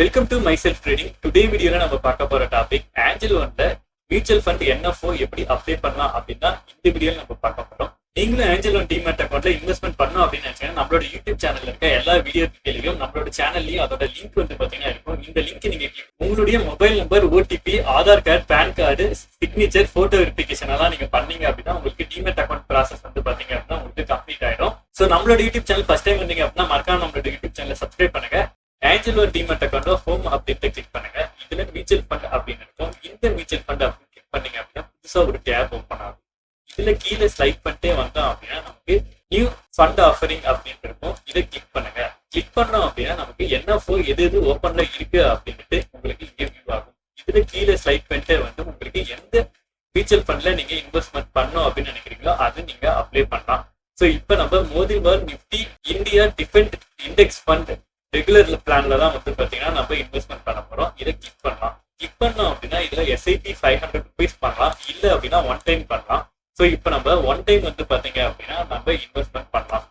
Welcome to my self trading today வீடியோல நம்ம பார்க்க போற டாபிக் ஆஞ்சல் ஒன்ல மியூச்சுவல் ஃபண்ட் என்எஃப்ஓ எப்படி அப்ளை பண்ணலாம் அப்படின்னா இந்த வீடியோல நம்ம பார்க்க போறோம். நீங்களும் ஆஞ்சல் ஒன் டீமேட் அக்கௌண்ட்ல இன்வெஸ்ட்மெண்ட் பண்ணணும் அப்படின்னு நினைச்சீங்கன்னா நம்மளோட யூடியூப் சேனல்ல இருக்க எல்லா வீடியோ டீடைலையும் நம்மளோட சேனல்லையும் அதோட லிங்க் வந்து பாத்தீங்கன்னா இருக்கும். இந்த லிங்க் நீங்க உங்களுடைய mobile number OTP Aadhaar card PAN card signature photo verification எல்லாம் நீங்க பண்ணீங்க அப்படின்னா உங்களுக்கு டீமேட் அக்கௌண்ட் ப்ராசஸ் வந்து பாத்தீங்க அப்படின்னா உங்களுக்கு கம்ப்ளீட் ஆயிடும். சோ நம்மளோட யூடியூப் சேனல் ஃபர்ஸ்ட் டைம் வந்தீங்க அப்படின்னா மறக்காம நம்மளோட யூடியூப் சேனல் சப்ஸ்கிரைப் பண்ணுங்க. ஏஞ்சலோ ஒரு டிமெட் அக்கௌண்ட் ஹோம் அப்படின்ட்டு கிளிக் பண்ணுங்க. இதுல மியூச்சுவல் ஃபண்ட் அப்படின்னு இருக்கும். இந்த மியூச்சுவல் ஃபண்ட் அப்படின்னு கிளிக் பண்ணீங்க அப்படின்னா புதுசா ஒரு டேப் ஓப்பன் ஆகும். இதுல கீழே ஸ்லைட் பண்ணிட்டே வந்தோம் அப்படின்னா நமக்கு நியூ ஃபண்ட் ஆஃபரிங் அப்படின்னு இருக்கும். இதை கிளிக் பண்ணுங்க. கிளிக் பண்ணோம் அப்படின்னா நமக்கு என்ன ஃபோ எது எது ஓப்பன்ல இருக்கு அப்படின்ட்டு உங்களுக்கு இங்கே வியூ ஆகும். இதுல கீழே ஸ்லைட் பண்ணிட்டே வந்து உங்களுக்கு எந்த மியூச்சுவல் ஃபண்ட்ல நீங்க இன்வெஸ்ட்மெண்ட் பண்ணும் அப்படின்னு நினைக்கிறீங்களோ அது நீங்க அப்ளை பண்ணலாம். ஸோ இப்போ நம்ம மோதி மோதிபால் Nifty India defence index fund regular பிளான்ல தான் வந்து பாத்தீங்கன்னா நம்ம இன்வெஸ்ட்மெண்ட் பண்ண போறோம். இதை கிளிக் பண்ணலாம். கிளிக் பண்ணோம் அப்படின்னா இதுல எஸ்ஐபி ஃபைவ் ஹண்ட்ரட் ருபீஸ் பண்ணலாம். இல்ல அப்படின்னா ஒன் டைம் பண்ணலாம். ஸோ இப்போ நம்ம ஒன் டைம் வந்து பாத்தீங்க அப்படின்னா நம்ம இன்வெஸ்ட்மெண்ட் பண்ணலாம்.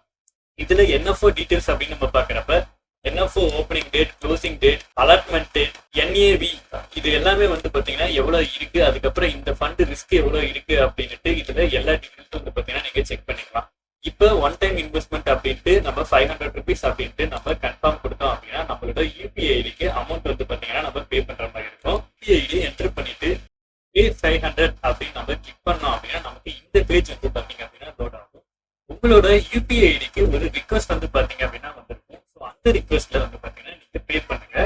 இதுல என்எஃப்ஓ டீடைல்ஸ் அப்படின்னு நம்ம பாக்குறப்ப NFO opening date closing date allotment date NAV இது எல்லாமே வந்து பாத்தீங்கன்னா எவ்வளவு இருக்கு? அதுக்கப்புறம் இந்த ஃபண்ட் ரிஸ்க் எவ்வளவு இருக்கு? அப்படின்ட்டு இதுல எல்லா இப்போ ஒன் டைம் இன்வெஸ்ட்மெண்ட் அப்படின்ட்டு நம்ம ஃபைவ் ஹண்ட்ரட் ருபீஸ் அப்படின்ட்டு நம்ம கன்ஃபார்ம் கொடுத்தோம் அப்படின்னா நம்மளோட யூபிஐ ஐடிக்கு அமௌண்ட் வந்து பார்த்தீங்கன்னா நம்ம பே பண்ற மாதிரி இருக்கும். யூபிஐ ஐடி என்டர் பண்ணிட்டு பே ஃபைவ் ஹண்ட்ரட் அப்படின்னு நம்ம கிளிக் பண்ணோம் அப்படின்னா நமக்கு இந்த பேஜ் வந்து பார்த்தீங்க அப்படின்னா லோட் ஆகும். உங்களோட யூபிஐ ஐடிக்கு ஒரு ரிக்வஸ்ட் வந்து பார்த்தீங்க அப்படின்னா வந்துருக்கும். ஸோ அந்த ரிக்வஸ்ட்ல வந்து பார்த்தீங்கன்னா நீங்க பே பண்ணுங்க.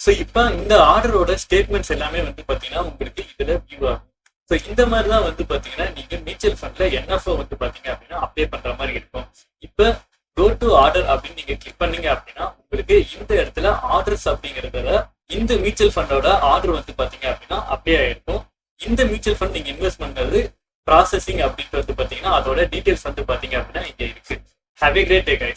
ஸோ இப்போ இந்த ஆர்டரோட ஸ்டேட்மெண்ட்ஸ் எல்லாமே வந்து பார்த்தீங்கன்னா உங்களுக்கு இதில் வியூ ஆகும். ஸோ இந்த மாதிரி தான் வந்து பார்த்தீங்கன்னா நீங்க மியூச்சுவல் ஃபண்ட்ல என்எஃப்ஓ வந்து பாத்தீங்க அப்படின்னா அப்ளை பண்ற மாதிரி இருக்கும். இப்போ கோ டு ஆர்டர் அப்படின்னு நீங்க கிளிக் பண்ணீங்க அப்படின்னா உங்களுக்கு இந்த இடத்துல ஆர்டர்ஸ் அப்படிங்கறதுல இந்த மியூச்சுவல் ஃபண்டோட ஆர்டர் வந்து பாத்தீங்க அப்படின்னா அப்ளை ஆயிருக்கும். இந்த மியூச்சுவல் ஃபண்ட் நீங்க இன்வெஸ்ட் பண்ணுறது ப்ராசஸிங் அப்படின்ட்டு வந்து பாத்தீங்கன்னா அதோட டீட்டெயில்ஸ் வந்து பாத்தீங்க அப்படின்னா இங்க இருக்கு. Have a great day guys